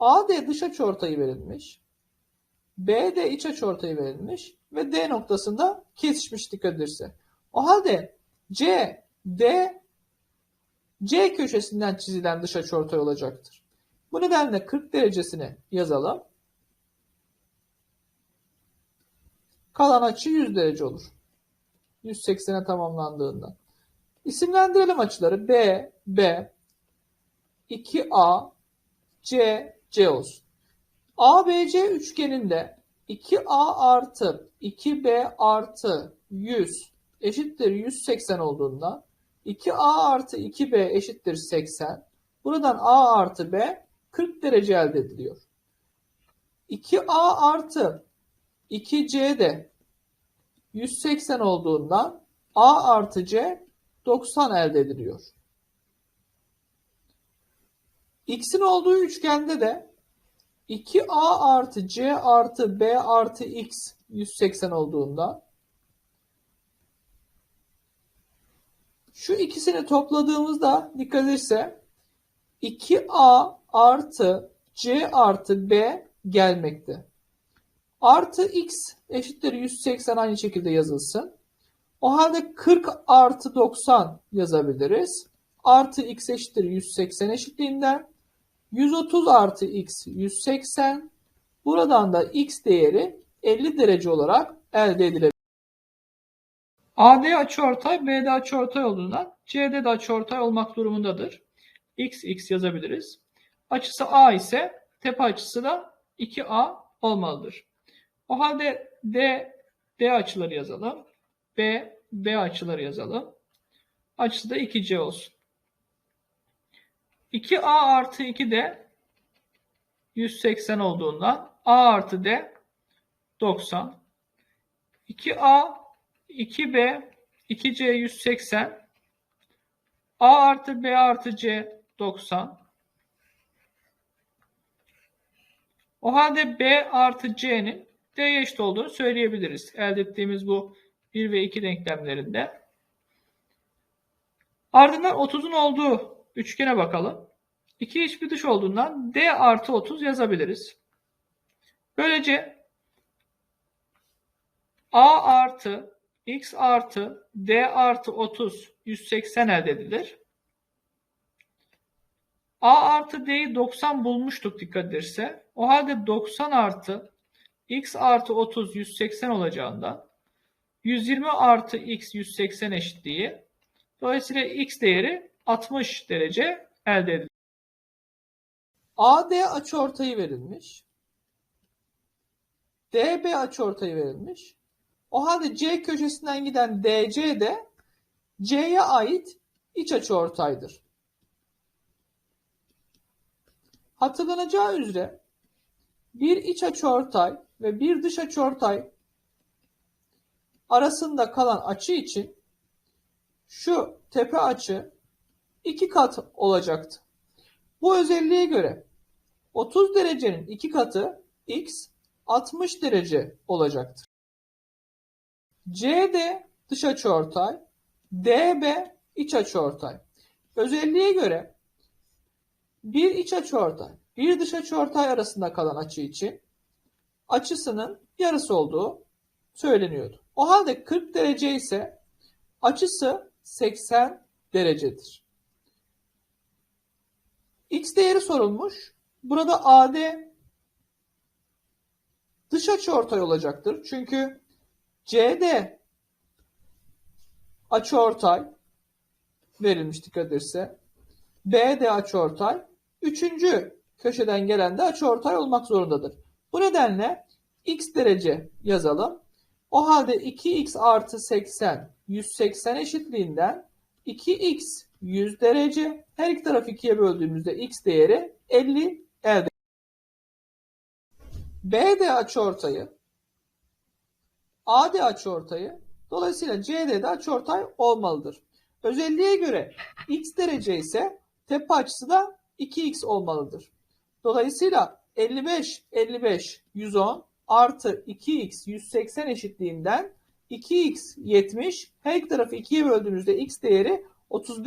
AD dış açıortayı verilmiş. BD iç açıortayı verilmiş ve D noktasında kesişmiş dikkat edilirse. O halde C, D, C köşesinden çizilen dış açıortay olacaktır. Bu nedenle 40 derecesini yazalım. Kalan açı 100 derece olur. 180'e tamamlandığında. İsimlendirelim açıları. B, B, 2A, C, C olsun. ABC üçgeninde 2A artı 2B artı 100 eşittir 180 olduğunda 2A artı 2B eşittir 80. Buradan A artı B 40 derece elde ediliyor. 2A artı 2C de 180 olduğundan A artı C 90 elde ediliyor. X'in olduğu üçgende de 2A artı C artı B artı X 180 olduğunda şu ikisini topladığımızda dikkat ederse 2A artı C artı B gelmekte. Artı X eşittir 180 aynı şekilde yazılsın. O halde 40 artı 90 yazabiliriz. Artı X eşittir 180 eşitliğinden 130 artı x 180. Buradan da x değeri 50 derece olarak elde edilebilir. AD açıortay BD açıortay olduğundan CD de açıortay olmak durumundadır. X x yazabiliriz. Açısı A ise tepe açısı da 2A olmalıdır. O halde D D açıları yazalım. B B açıları yazalım. Açısı da 2C olsun. 2A artı 2 de 180 olduğundan A artı D 90. 2A 2B 2C 180 A artı B artı C 90. O halde B artı C'nin D'ye eşit olduğunu söyleyebiliriz. Elde ettiğimiz bu 1 ve 2 denklemlerinde. Ardından 30'un olduğu üçgene bakalım. 2 iç bir dış olduğundan D artı 30 yazabiliriz. Böylece A artı X artı D artı 30 180 elde edilir. A artı D'yi 90 bulmuştuk dikkat ederse. O halde 90 artı X artı 30 180 olacağından 120 artı X 180 eşitliği. Dolayısıyla X değeri 60 derece elde edilir. AD açıortayı verilmiş. DB açıortayı verilmiş. O halde C köşesinden giden DC de C'ye ait iç açıortaydır. Hatırlanacağı üzere bir iç açıortay ve bir dış açıortay arasında kalan açı için şu tepe açı iki kat olacaktı. Bu özelliğe göre 30 derecenin iki katı x 60 derece olacaktır. CD dış açıortay, DB iç açıortay. Özelliğe göre bir iç açıortay, bir dış açıortay arasında kalan açı için açısının yarısı olduğu söyleniyordu. O halde 40 derece ise açısı 80 derecedir. X değeri sorulmuş. Burada AD dış açıortay olacaktır. Çünkü CD açıortay verilmiş dikkat ederse. BD açıortay. Üçüncü köşeden gelen de açıortay olmak zorundadır. Bu nedenle x derece yazalım. O halde 2x artı 80 180 eşitliğinden 2x 100 derece. Her iki tarafı ikiye böldüğümüzde x değeri 50 elde. BD açıortayı AD açıortayı dolayısıyla de açıortay olmalıdır. Özelliğe göre x derece ise tepe açısı da 2x olmalıdır. Dolayısıyla 55 55 110 artı 2x 180 eşitliğinden 2x 70 her iki tarafı 2'ye böldüğümüzde x değeri 35